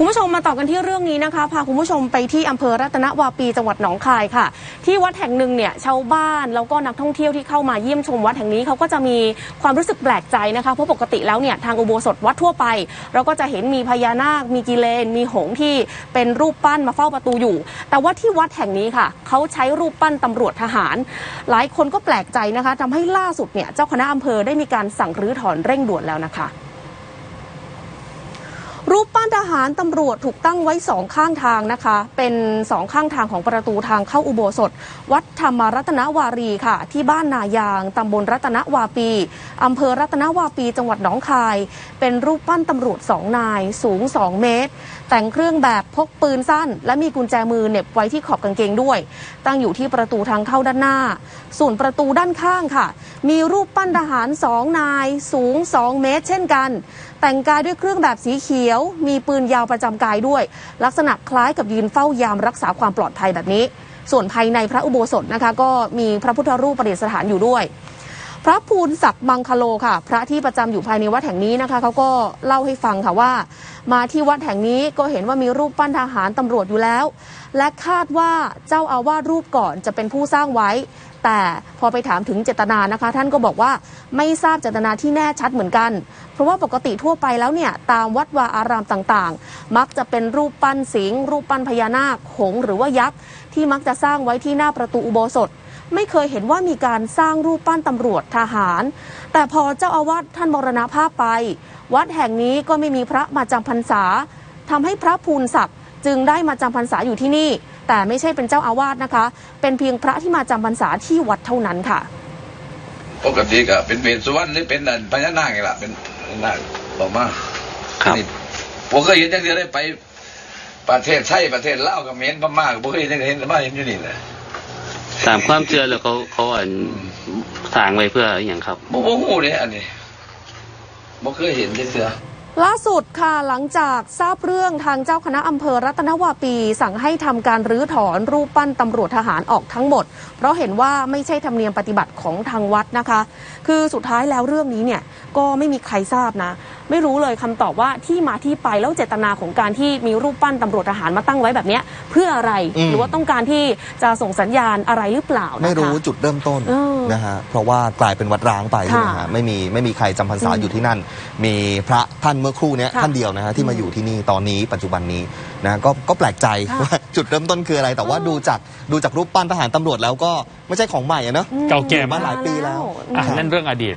คุณผู้ชมมาต่อกันที่เรื่องนี้นะคะ พาคุณผู้ชมไปที่อำเภอรัตนวาปีจังหวัดหนองคายค่ะ ที่วัดแห่งหนึ่งเนี่ยชาวบ้านแล้วก็นักท่องเที่ยวที่เข้ามาเยี่ยมชมวัดแห่งนี้เขาก็จะมีความรู้สึกแปลกใจนะคะเพราะปกติแล้วเนี่ยทางอุโบสถวัดทั่วไป เราก็จะเห็นมีพญานาค มีกิเลน มีหงส์ที่เป็นรูปปั้นมาเฝ้าประตูอยู่ แต่ว่าที่วัดแห่งนี้ค่ะเขาใช้รูปปั้นตำรวจทหาร หลายคนก็แปลกใจนะคะทำให้ล่าสุดเนี่ยเจ้าคณะอำเภอได้มีการสั่งรื้อถอนเร่งด่วนแล้วนะคะ รูปปั้นทหารตำรวจถูกตั้งไว้สองข้างทางนะคะ เป็นสองข้างทางของประตูทางเข้าอุโบสถ วัดธรรมรัตนวารีค่ะ ที่บ้านนายางตำบลรัตนวาปีอำเภอรัตนวาปีจังหวัดหนองคาย เป็นรูปปั้นตำรวจสองนายสูง 2 เมตร แต่งเครื่องแบบพกปืนสั้น และมีกุญแจมือเหน็บไว้ที่ขอบกางเกงด้วย ตั้งอยู่ที่ประตูทางเข้าด้านหน้า ส่วนประตูด้านข้างค่ะ มีรูปปั้นทหารสองนายสูง 2 เมตร เช่นกัน แต่งกายด้วยเครื่องแบบสีเขียว มีปืนยาวประจำกายด้วย ลักษณะคล้ายกับยืนเฝ้ายามรักษาความปลอดภัยแบบนี้ ส่วนภายในพระอุโบสถนะคะ ก็มีพระพุทธรูปประดิษฐานอยู่ด้วย พระภูลศักดิ์มังคโลค่ะ พระที่ประจำอยู่ภายในวัดแห่งนี้นะคะเขาก็เล่าให้ฟังค่ะว่า มาที่วัดแห่งนี้ก็เห็นว่ามีรูปปั้นทหารตำรวจอยู่แล้ว และคาดว่าเจ้าอาวาสรูปก่อนจะเป็นผู้สร้างไว้ แต่พอไปถามถึงเจตนานะคะ ท่านก็บอกว่าไม่ทราบเจตนาที่แน่ชัดเหมือนกัน เพราะว่าปกติทั่วไปแล้วเนี่ยตามวัดวาอารามต่างๆ มักจะเป็นรูปปั้นสิงห์รูปปั้นพญานาคหงหรือว่ายักษ์ที่มักจะสร้างไว้ที่หน้าประตูอุโบสถไม่เคยเห็นว่ามีการสร้างรูปปั้นตำรวจทหาร แต่พอเจ้าอาวาสท่านมรณภาพไป วัดแห่งนี้ก็ไม่มีพระมาจำพรรษาทำให้พระภูลศักดิ์จึงได้มาจำพรรษาอยู่ที่นี่ แต่ไม่ใช่เป็นเจ้าอาวาสนะคะ เป็นเพียงพระที่มาจำพรรษาที่วัดเท่านั้นค่ะ ปกติก็เป็นเวรสุวรรณหรือเป็นอันพญานาคไงล่ะเป็นพญานาคบอกมาครับนี่ผมเคยเห็นจังเดียวได้ไป ประเทศไทยประเทศลาวกับเขมรพม่าก็บ่เคยเห็นจังเห็นมาเห็นอยู่นี่แหละตามความเชื่อแล้วเขาเขาอันสร้างไว้เพื่ออหย่างครับบ่บ่ฮู้เลยอันนี้บ่เคยเห็นจังเสือ ล่าสุดค่ะหลังจากทราบเรื่องทางเจ้าคณะอำเภอรัตนวาปี สั่งให้ทำการรื้อถอนรูปปั้นตำรวจทหารออกทั้งหมด เพราะเห็นว่าไม่ใช่ธรรมเนียมปฏิบัติของทางวัดนะคะ คือสุดท้ายแล้วเรื่องนี้เนี่ยก็ไม่มีใครทราบนะ ไม่รู้เลยคำตอบว่าที่มาที่ไปแล้วเจตนาของการที่มีรูปปั้นตำรวจทหารมาตั้งไว้แบบเนี้ยเพื่ออะไรอืมหรือว่าต้องการที่จะส่งสัญญาณอะไรหรือเปล่านะคะไม่รู้จุดเริ่มต้นเออนะฮะเพราะว่ากลายเป็นวัดร้างไปใช่ไหมค่ะฮะไม่มีไม่มีใครจำพรรษาอืมอยู่ที่นั่น มีพระท่านเมื่อครู่เนี้ยค่ะท่านเดียวนะฮะที่มาอยู่ที่นี่ตอนนี้ปัจจุบันนี้นะก็ก็แปลกใจค่ะว่าจุดเริ่มต้นคืออะไร แต่ว่าเออดูจากดูจากรูปปั้นทหารตำรวจแล้วก็ไม่ใช่ของใหม่อะเนอะอืมเก่าแก่มาหลายปีแล้ว อะอืมนั่นเรื่องอดีต